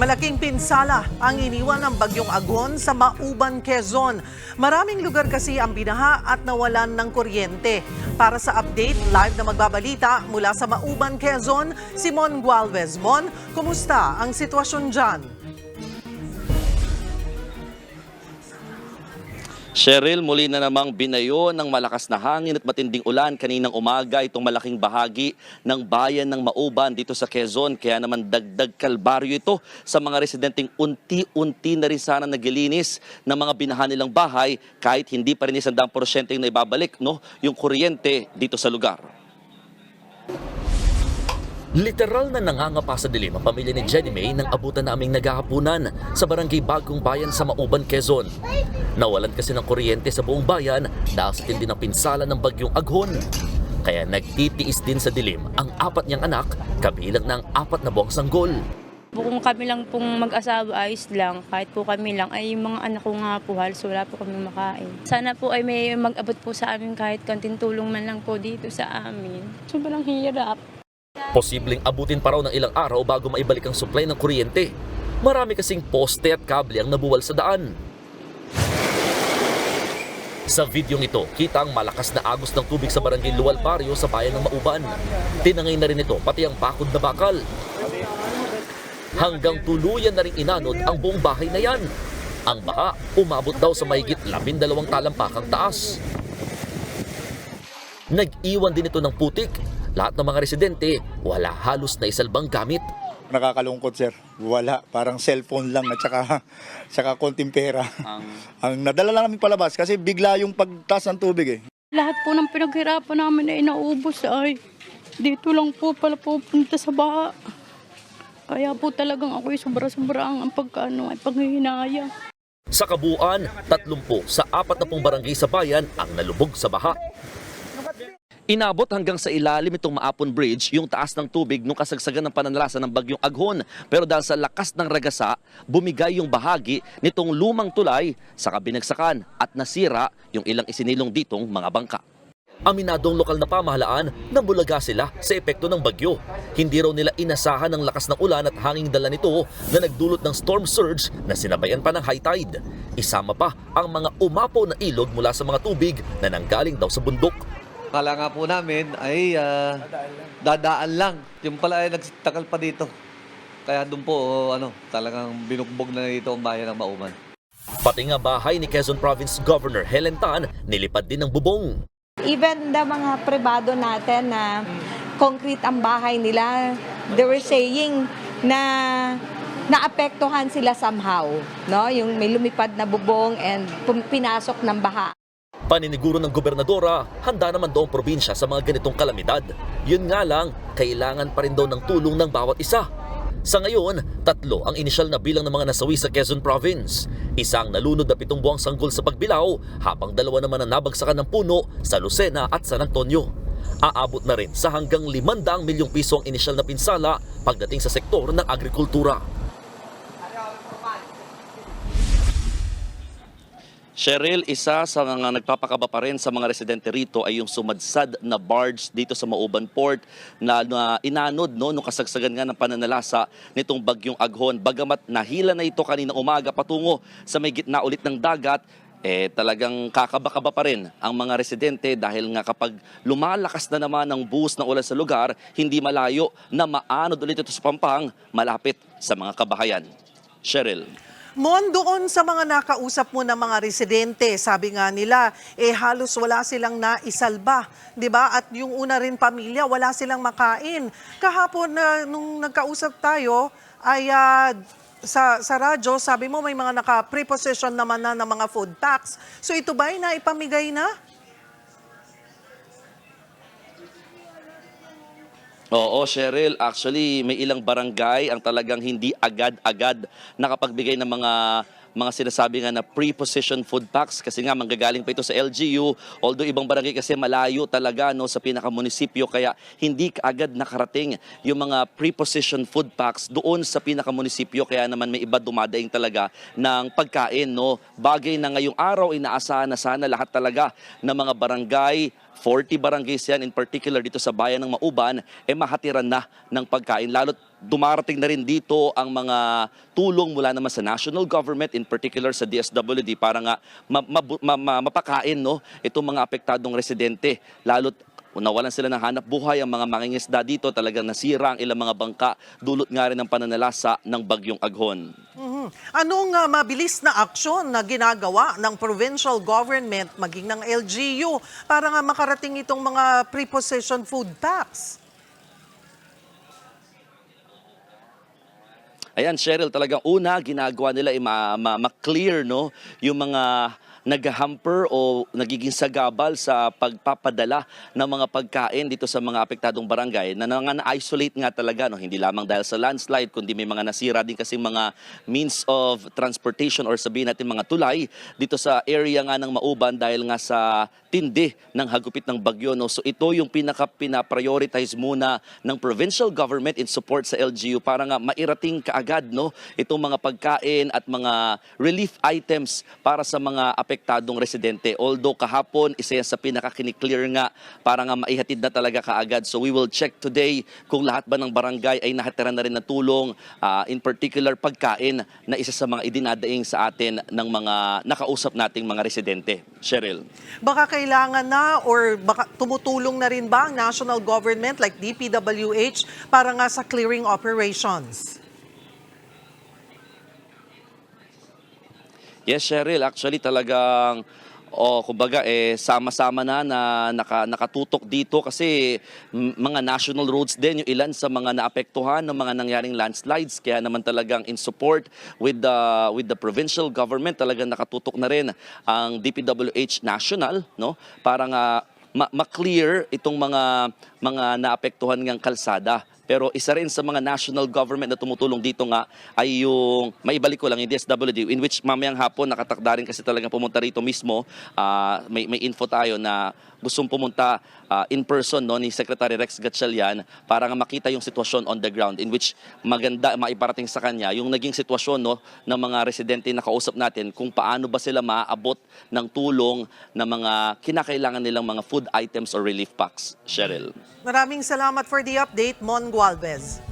Malaking pinsala ang iniwan ng bagyong Agon sa Mauban, Quezon. Maraming lugar kasi ang binaha at nawalan ng kuryente. Para sa update, live na magbabalita mula sa Mauban, Quezon, Simon Gualvez. Mon, kumusta ang sitwasyon dyan? Cheryl, muli na namang binayo ng malakas na hangin at matinding ulan kaninang umaga itong malaking bahagi ng bayan ng Mauban dito sa Quezon. Kaya naman dagdag kalbaryo ito sa mga residenteng unti-unti na rin sana naglilinis ng mga binahan nilang bahay kahit hindi pa rin isandang porsyento yung naibabalik no, yung kuryente dito sa lugar. Literal na nangangapa sa dilim ang pamilya ni Jenny May nang abutan naming naghahapunan sa barangay Bagong Bayan sa Mauban, Quezon. Nawalan kasi ng kuryente sa buong bayan dahil sa tindi ng pinsala ng bagyong Aghon. Kaya nagtitiis din sa dilim ang apat niyang anak kabilang ng apat na buwang sanggol. Kung kami lang pong mag-asawa, ayos lang. Kahit po kami lang, ay mga anak ko nga po halos wala po kami makain. Sana po ay may mag-abot po sa amin kahit kanting tulong man lang po dito sa amin. Sobrang hirap. Posibleng abutin pa raw ng ilang araw bago maibalik ang supply ng kuryente. Marami kasing poste at kable ang nabuwal sa daan. Sa videong ito, kita ang malakas na agos ng tubig sa barangay Luwal Barrio sa bayan ng Mauban. Tinangay na rin ito pati ang bakod na bakal. Hanggang tuluyan na rin inanod ang buong bahay na yan. Ang baha, umabot daw sa mahigit labindalawang talampakang taas. Nag-iwan din ito ng putik. Lahat ng mga residente, wala halos na isalbang gamit. Nakakalungkot sir. Wala. Parang cellphone lang at saka, saka konting pera. Ang nadala lang namin palabas kasi bigla yung pagtaas ng tubig eh. Lahat po ng pinaghirapan namin ay naubos ay dito lang po pala pupunta sa baha. Kaya po talagang ako'y sobra-sobra ang pagkano ay panghihinayang. Sa kabuuan, 30 sa 40 barangay sa bayan ang nalubog sa baha. Inabot hanggang sa ilalim itong Maapon Bridge yung taas ng tubig nung kasagsagan ng pananalasa ng bagyong Aghon. Pero dahil sa lakas ng ragasa, bumigay yung bahagi nitong lumang tulay sa kabinagsakan at nasira yung ilang isinilong ditong mga bangka. Aminadong lokal na pamahalaan na bulaga sila sa epekto ng bagyo. Hindi raw nila inasahan ang lakas ng ulan at hanging dala nito na nagdulot ng storm surge na sinabayan pa ng high tide. Isama pa ang mga umapaw na ilog mula sa mga tubig na nanggaling daw sa bundok. Kala nga po namin ay ah, dadaan lang. Yung pala ay nagtakal pa dito. Kaya doon po, oh, ano, talagang binugbog na dito ang bayan ng Mauman. Pati nga bahay ni Quezon Province Governor Helen Tan nilipad din ng bubong. Even the mga pribado natin na concrete ang bahay nila, they were saying na naapektuhan sila somehow, no? Yung may lumipad na bubong and pum- pinasok ng baha. Paniniguro ng gobernadora, handa naman daw ang probinsya sa mga ganitong kalamidad. Yun nga lang, kailangan pa rin daw ng tulong ng bawat isa. Sa ngayon, tatlo ang inisyal na bilang ng mga nasawi sa Quezon Province. Isang nalunod na pitong buwang sanggol sa pagbilaw, habang dalawa naman ang nabagsakan ng puno sa Lucena at San Antonio. Aabot na rin sa hanggang 500 milyong piso ang inisyal na pinsala pagdating sa sektor ng agrikultura. Cheryl, isa sa mga nagpapakaba pa rin sa mga residente rito ay yung sumadsad na barge dito sa Mauban Port na, na inanod no, nung kasagsagan nga ng pananalasa nitong bagyong Aghon. Bagamat nahila na ito kanina umaga patungo sa may gitna ulit ng dagat, eh talagang kakaba-kaba pa rin ang mga residente dahil nga kapag lumalakas na naman ang buhos ng ulan sa lugar, hindi malayo na maanod ulit ito sa pampang malapit sa mga kabahayan. Cheryl. Mon, doon sa mga nakausap mo na mga residente, sabi nga nila, eh halos wala silang naisalba, 'di ba? At yung una rin pamilya, wala silang makain. Kahapon na nung nagkausap tayo ay ah, sa sa radyo, sabi mo may mga naka-preposition naman na ng mga food packs. So ito ba ay naipamigay na? Oo, Cheryl. Actually, may ilang barangay ang talagang hindi agad-agad nakapagbigay ng mga mga sinasabi nga na pre-position food packs kasi nga manggagaling pa ito sa LGU although ibang barangay kasi malayo talaga no sa pinakamunisipyo kaya hindi kaagad nakarating yung mga pre-position food packs doon sa pinakamunisipyo. Kaya naman may iba dumadaing talaga ng pagkain no. Bagay na ngayong araw inaasahan na sana lahat talaga ng mga barangay 40 barangays yan, in particular dito sa bayan ng Mauban, eh mahatiran na ng pagkain. Lalo't dumarating na rin dito ang mga tulong mula naman sa national government, in particular sa DSWD, para nga ma- ma- ma- ma- mapakain no, itong mga apektadong residente. Lalo't nawalan sila ng hanap buhay, ang mga mangingisda dito talagang nasira ang ilang mga bangka, dulot nga rin ng pananalasa ng bagyong aghon. Anong ah, mabilis na aksyon na ginagawa ng provincial government maging ng LGU para nga makarating itong mga prepossession food packs? Ayan, Cheryl, talagang una, ginagawa nila ay ma- ma- ma-clear no, yung mga nag-hamper o nagiging sagabal sa pagpapadala ng mga pagkain dito sa mga apektadong barangay na nga na-isolate nga talaga, no? hindi lamang dahil sa landslide, kundi may mga nasira din kasi mga means of transportation or sabihin natin mga tulay dito sa area nga ng Mauban dahil nga sa tindi ng hagupit ng bagyo. No? So ito yung pinaka pina-prioritize muna ng provincial government in support sa LGU para nga mairating kaagad no? itong mga pagkain at mga relief items para sa mga apektadong residente. Although kahapon, isa yan sa pinaka-kiniklear nga para nga maihatid na talaga kaagad. So we will check today kung lahat ba ng barangay ay nahatiran na rin ng tulong, ah, in particular pagkain na isa sa mga idinadaing sa atin ng mga nakausap nating mga residente. Cheryl. Baka kailangan na or baka tumutulong na rin ba ang national government like DPWH para nga sa clearing operations? Yes, Cheryl. Actually, talagang o kumbaga eh sama-sama na na naka, nakatutok dito kasi mga national roads din yung ilan sa mga naapektuhan ng mga nangyaring landslides. Kaya naman talagang in support with the with the provincial government talagang nakatutok na rin ang DPWH National no? Para nga ma- ma-clear itong mga mga naapektuhan ng kalsada pero isa rin sa mga national government na tumutulong dito nga ay yung, maibalik ko lang, yung DSWD, in which mamayang hapon nakatakda rin kasi talagang pumunta rito mismo. Ah, may, may info tayo na gustong pumunta ah, in person no, ni Secretary Rex Gatchalian para nga makita yung sitwasyon on the ground in which maganda maiparating sa kanya yung naging sitwasyon no, ng mga residente na kausap natin kung paano ba sila maaabot ng tulong ng mga kinakailangan nilang mga food items or relief packs. Cheryl. Maraming salamat for the update, Mon Gualvez.